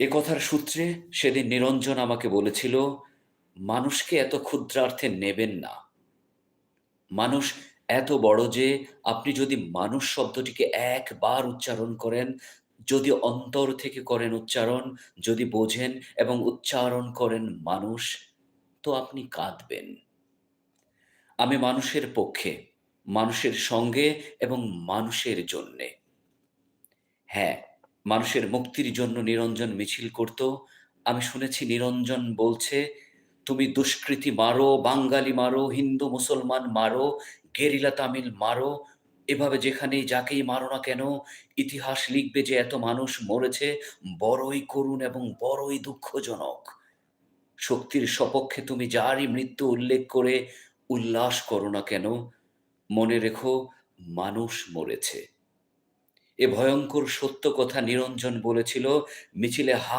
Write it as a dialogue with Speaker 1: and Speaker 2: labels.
Speaker 1: এ কথার সূত্রে সেদিন নিরঞ্জন আমাকে বলেছিল, "মানুষকে এত ক্ষুদ্রার্থে নেবেন না। মানুষ এত বড় যে আপনি যদি মানুষ শব্দটিকে একবার উচ্চারণ করেন, যদি অন্তর থেকে করেন উচ্চারণ, যদি বোঝেন এবং উচ্চারণ করেন মানুষ, তো আপনি কাঁদবেন।" আমি মানুষের পক্ষে, মানুষের সঙ্গে এবং মানুষের জন্যে। হ্যাঁ, মানুষের মুক্তির জন্য নিরঞ্জন মিছিল করত। আমি শুনেছি নিরঞ্জন বলছে, "তুমি দুষ্কৃতী মারো, বাঙালি মারো, হিন্দু মুসলমান মারো, গেরিলা তামিল মারো, এভাবে যেখানেই যাকেই মারো না কেন, ইতিহাস লিখবে যে এত মানুষ মরেছে, বড়ই করুণ এবং বড়ই দুঃখজনক। শক্তির সপক্ষে তুমি যারই মৃত্যু উল্লেখ করে উল্লাস করো না কেন, মনে রেখো মানুষ মরেছে।" এ ভয়ঙ্কর সত্য কথা নিরঞ্জন বলেছিল মিছিলে